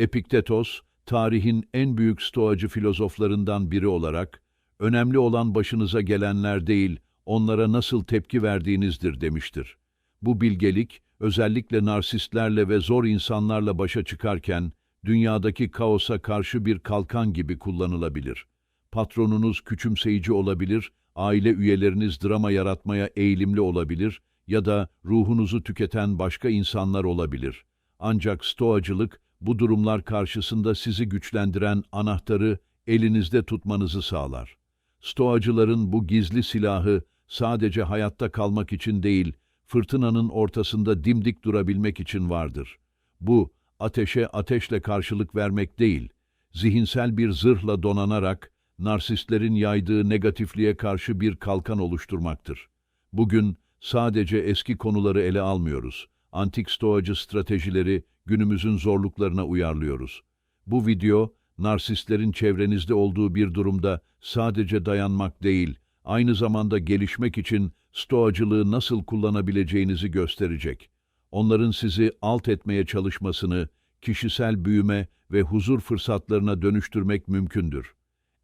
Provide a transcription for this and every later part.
Epiktetos, tarihin en büyük stoacı filozoflarından biri olarak, önemli olan başınıza gelenler değil, onlara nasıl tepki verdiğinizdir demiştir. Bu bilgelik, özellikle narsistlerle ve zor insanlarla başa çıkarken, dünyadaki kaosa karşı bir kalkan gibi kullanılabilir. Patronunuz küçümseyici olabilir, aile üyeleriniz drama yaratmaya eğilimli olabilir ya da ruhunuzu tüketen başka insanlar olabilir. Ancak stoacılık, bu durumlar karşısında sizi güçlendiren anahtarı elinizde tutmanızı sağlar. Stoacıların bu gizli silahı sadece hayatta kalmak için değil, fırtınanın ortasında dimdik durabilmek için vardır. Bu, ateşe ateşle karşılık vermek değil, zihinsel bir zırhla donanarak, narsistlerin yaydığı negatifliğe karşı bir kalkan oluşturmaktır. Bugün sadece eski konuları ele almıyoruz. Antik stoacı stratejileri günümüzün zorluklarına uyarlıyoruz. Bu video, narsistlerin çevrenizde olduğu bir durumda sadece dayanmak değil, aynı zamanda gelişmek için stoacılığı nasıl kullanabileceğinizi gösterecek. Onların sizi alt etmeye çalışmasını, kişisel büyüme ve huzur fırsatlarına dönüştürmek mümkündür.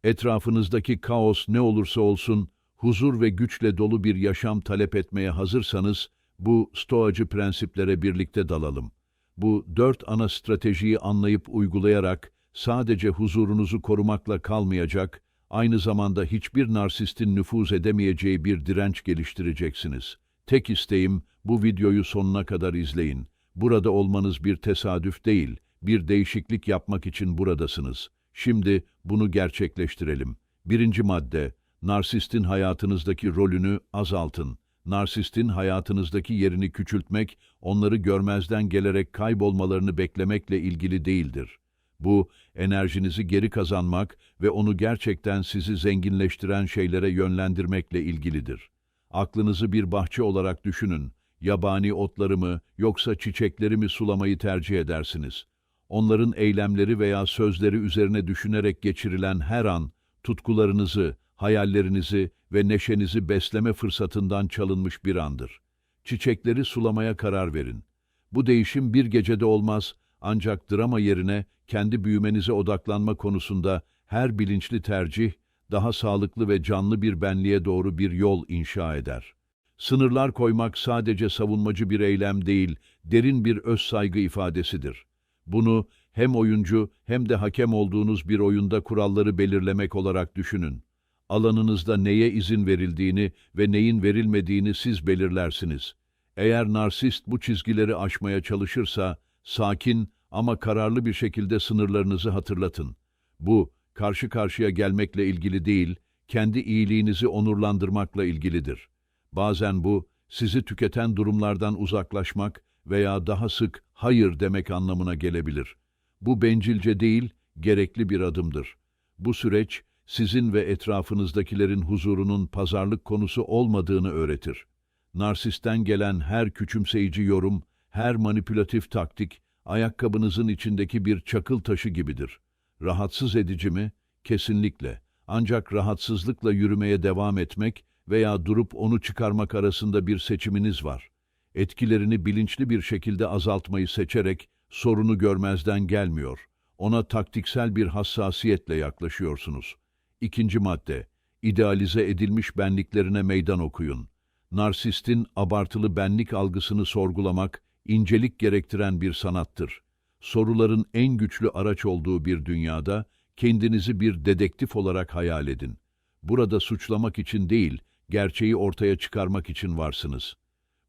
Etrafınızdaki kaos ne olursa olsun, huzur ve güçle dolu bir yaşam talep etmeye hazırsanız, bu stoacı prensiplere birlikte dalalım. Bu dört ana stratejiyi anlayıp uygulayarak sadece huzurunuzu korumakla kalmayacak, aynı zamanda hiçbir narsistin nüfuz edemeyeceği bir direnç geliştireceksiniz. Tek isteğim bu videoyu sonuna kadar izleyin. Burada olmanız bir tesadüf değil, bir değişiklik yapmak için buradasınız. Şimdi bunu gerçekleştirelim. Birinci madde, narsistin hayatınızdaki rolünü azaltın. Narsistin hayatınızdaki yerini küçültmek, onları görmezden gelerek kaybolmalarını beklemekle ilgili değildir. Bu, enerjinizi geri kazanmak ve onu gerçekten sizi zenginleştiren şeylere yönlendirmekle ilgilidir. Aklınızı bir bahçe olarak düşünün. Yabani otları mı yoksa çiçekleri mi sulamayı tercih edersiniz? Onların eylemleri veya sözleri üzerine düşünerek geçirilen her an, tutkularınızı, hayallerinizi ve neşenizi besleme fırsatından çalınmış bir andır. Çiçekleri sulamaya karar verin. Bu değişim bir gecede olmaz, ancak drama yerine kendi büyümenize odaklanma konusunda her bilinçli tercih, daha sağlıklı ve canlı bir benliğe doğru bir yol inşa eder. Sınırlar koymak sadece savunmacı bir eylem değil, derin bir öz saygı ifadesidir. Bunu hem oyuncu hem de hakem olduğunuz bir oyunda kuralları belirlemek olarak düşünün. Alanınızda neye izin verildiğini ve neyin verilmediğini siz belirlersiniz. Eğer narsist bu çizgileri aşmaya çalışırsa, sakin ama kararlı bir şekilde sınırlarınızı hatırlatın. Bu, karşı karşıya gelmekle ilgili değil, kendi iyiliğinizi onurlandırmakla ilgilidir. Bazen bu, sizi tüketen durumlardan uzaklaşmak veya daha sık hayır demek anlamına gelebilir. Bu bencilce değil, gerekli bir adımdır. Bu süreç, sizin ve etrafınızdakilerin huzurunun pazarlık konusu olmadığını öğretir. Narsisten gelen her küçümseyici yorum, her manipülatif taktik, ayakkabınızın içindeki bir çakıl taşı gibidir. Rahatsız edici mi? Kesinlikle. Ancak rahatsızlıkla yürümeye devam etmek veya durup onu çıkarmak arasında bir seçiminiz var. Etkilerini bilinçli bir şekilde azaltmayı seçerek sorunu görmezden gelmiyor. Ona taktiksel bir hassasiyetle yaklaşıyorsunuz. İkinci madde, idealize edilmiş benliklerine meydan okuyun. Narsistin abartılı benlik algısını sorgulamak, incelik gerektiren bir sanattır. Soruların en güçlü araç olduğu bir dünyada, kendinizi bir dedektif olarak hayal edin. Burada suçlamak için değil, gerçeği ortaya çıkarmak için varsınız.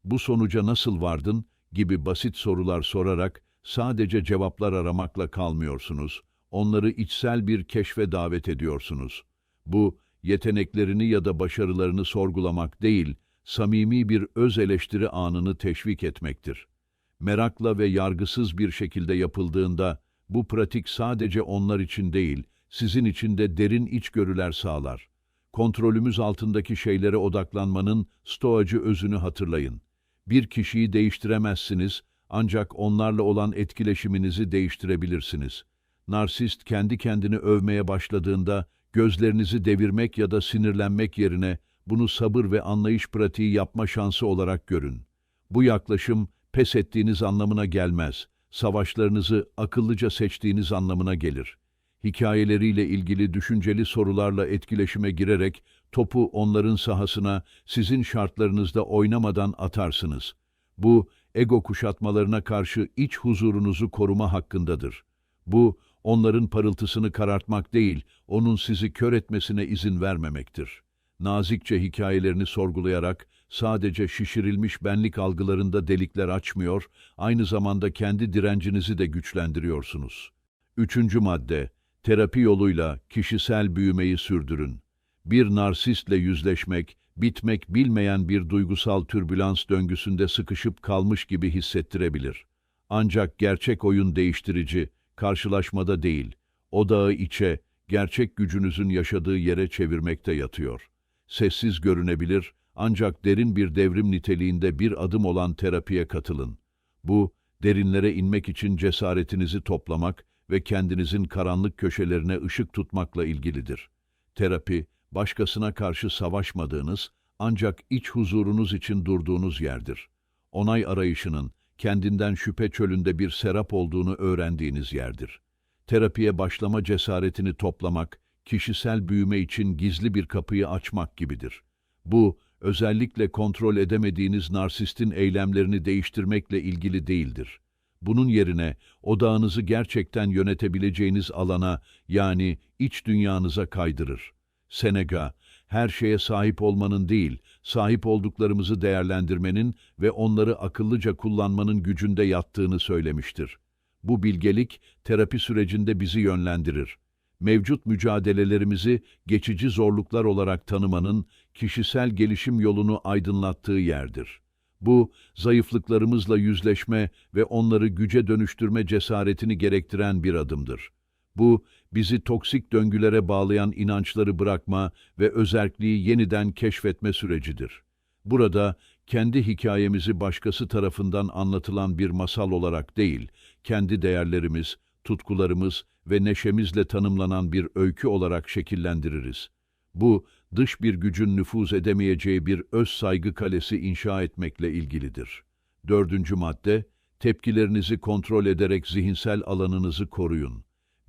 Bu sonuca nasıl vardın gibi basit sorular sorarak sadece cevaplar aramakla kalmıyorsunuz. Onları içsel bir keşfe davet ediyorsunuz. Bu, yeteneklerini ya da başarılarını sorgulamak değil, samimi bir öz eleştiri anını teşvik etmektir. Merakla ve yargısız bir şekilde yapıldığında, bu pratik sadece onlar için değil, sizin için de derin içgörüler sağlar. Kontrolümüz altındaki şeylere odaklanmanın stoacı özünü hatırlayın. Bir kişiyi değiştiremezsiniz, ancak onlarla olan etkileşiminizi değiştirebilirsiniz. Narsist kendi kendini övmeye başladığında, gözlerinizi devirmek ya da sinirlenmek yerine bunu sabır ve anlayış pratiği yapma şansı olarak görün. Bu yaklaşım pes ettiğiniz anlamına gelmez. savaşlarınızı akıllıca seçtiğiniz anlamına gelir. Hikayeleriyle ilgili düşünceli sorularla etkileşime girerek topu onların sahasına sizin şartlarınızda oynamadan atarsınız. Bu, ego kuşatmalarına karşı iç huzurunuzu koruma hakkındadır. Bu, onların parıltısını karartmak değil, onun sizi kör etmesine izin vermemektir. Nazikçe hikayelerini sorgulayarak sadece şişirilmiş benlik algılarında delikler açmıyor, aynı zamanda kendi direncinizi de güçlendiriyorsunuz. Üçüncü madde, terapi yoluyla kişisel büyümeyi sürdürün. Bir narsistle yüzleşmek, bitmek bilmeyen bir duygusal türbülans döngüsünde sıkışıp kalmış gibi hissettirebilir. Ancak gerçek oyun değiştirici, karşılaşmada değil, odağı içe, gerçek gücünüzün yaşadığı yere çevirmekte yatıyor. Sessiz görünebilir, ancak derin bir devrim niteliğinde bir adım olan terapiye katılın. Bu, derinlere inmek için cesaretinizi toplamak ve kendinizin karanlık köşelerine ışık tutmakla ilgilidir. Terapi, başkasına karşı savaşmadığınız, ancak iç huzurunuz için durduğunuz yerdir. Onay arayışının, kendinden şüphe çölünde bir serap olduğunu öğrendiğiniz yerdir. Terapiye başlama cesaretini toplamak, kişisel büyüme için gizli bir kapıyı açmak gibidir. Bu, özellikle kontrol edemediğiniz narsistin eylemlerini değiştirmekle ilgili değildir. Bunun yerine odağınızı gerçekten yönetebileceğiniz alana yani iç dünyanıza kaydırır. Seneca, her şeye sahip olmanın değil, sahip olduklarımızı değerlendirmenin ve onları akıllıca kullanmanın gücünde yattığını söylemiştir. Bu bilgelik terapi sürecinde bizi yönlendirir. Mevcut mücadelelerimizi geçici zorluklar olarak tanımanın kişisel gelişim yolunu aydınlattığı yerdir. Bu, zayıflıklarımızla yüzleşme ve onları güce dönüştürme cesaretini gerektiren bir adımdır. Bu, bizi toksik döngülere bağlayan inançları bırakma ve özerkliği yeniden keşfetme sürecidir. Burada, kendi hikayemizi başkası tarafından anlatılan bir masal olarak değil, kendi değerlerimiz, tutkularımız ve neşemizle tanımlanan bir öykü olarak şekillendiririz. Bu, dış bir gücün nüfuz edemeyeceği bir öz saygı kalesi inşa etmekle ilgilidir. Dördüncü madde, tepkilerinizi kontrol ederek zihinsel alanınızı koruyun.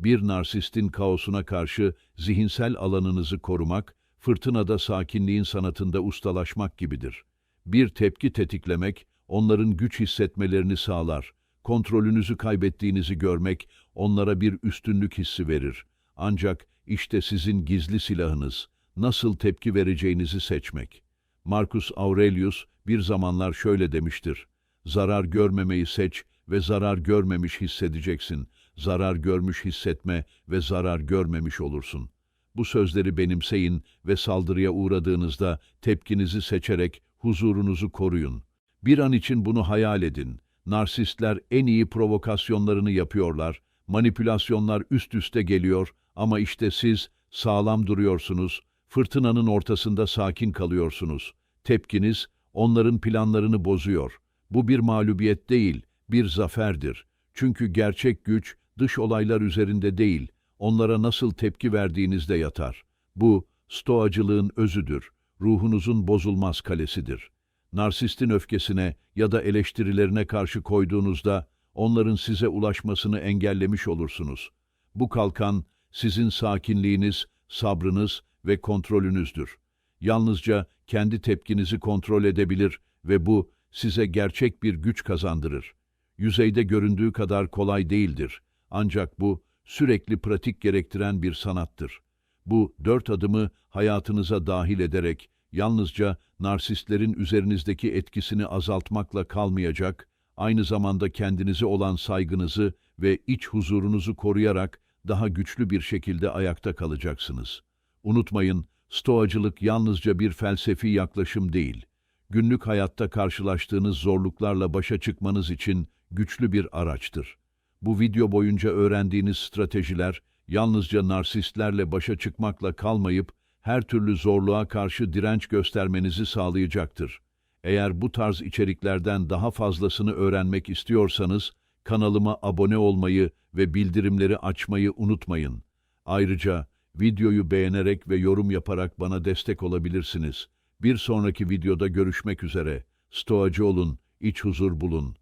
Bir narsistin kaosuna karşı zihinsel alanınızı korumak, fırtınada sakinliğin sanatında ustalaşmak gibidir. Bir tepki tetiklemek, onların güç hissetmelerini sağlar. Kontrolünüzü kaybettiğinizi görmek, onlara bir üstünlük hissi verir. Ancak işte sizin gizli silahınız, nasıl tepki vereceğinizi seçmek. Marcus Aurelius bir zamanlar şöyle demiştir. Zarar görmemeyi seç ve zarar görmemiş hissedeceksin. Zarar görmüş hissetme ve zarar görmemiş olursun. Bu sözleri benimseyin ve saldırıya uğradığınızda tepkinizi seçerek huzurunuzu koruyun. Bir an için bunu hayal edin. Narsistler en iyi provokasyonlarını yapıyorlar, manipülasyonlar üst üste geliyor ama işte siz sağlam duruyorsunuz, fırtınanın ortasında sakin kalıyorsunuz. Tepkiniz onların planlarını bozuyor. Bu bir mağlubiyet değil, bir zaferdir. Çünkü gerçek güç dış olaylar üzerinde değil, onlara nasıl tepki verdiğinizde yatar. Bu, stoacılığın özüdür, ruhunuzun bozulmaz kalesidir. Narsistin öfkesine ya da eleştirilerine karşı koyduğunuzda, onların size ulaşmasını engellemiş olursunuz. Bu kalkan, sizin sakinliğiniz, sabrınız ve kontrolünüzdür. Yalnızca kendi tepkinizi kontrol edebilir ve bu size gerçek bir güç kazandırır. Yüzeyde göründüğü kadar kolay değildir. Ancak bu sürekli pratik gerektiren bir sanattır. Bu dört adımı hayatınıza dahil ederek yalnızca narsistlerin üzerinizdeki etkisini azaltmakla kalmayacak, aynı zamanda kendinize olan saygınızı ve iç huzurunuzu koruyarak daha güçlü bir şekilde ayakta kalacaksınız. Unutmayın, stoacılık yalnızca bir felsefi yaklaşım değil. Günlük hayatta karşılaştığınız zorluklarla başa çıkmanız için güçlü bir araçtır. Bu video boyunca öğrendiğiniz stratejiler yalnızca narsistlerle başa çıkmakla kalmayıp her türlü zorluğa karşı direnç göstermenizi sağlayacaktır. Eğer bu tarz içeriklerden daha fazlasını öğrenmek istiyorsanız kanalıma abone olmayı ve bildirimleri açmayı unutmayın. Ayrıca videoyu beğenerek ve yorum yaparak bana destek olabilirsiniz. Bir sonraki videoda görüşmek üzere. Stoacı olun, iç huzur bulun.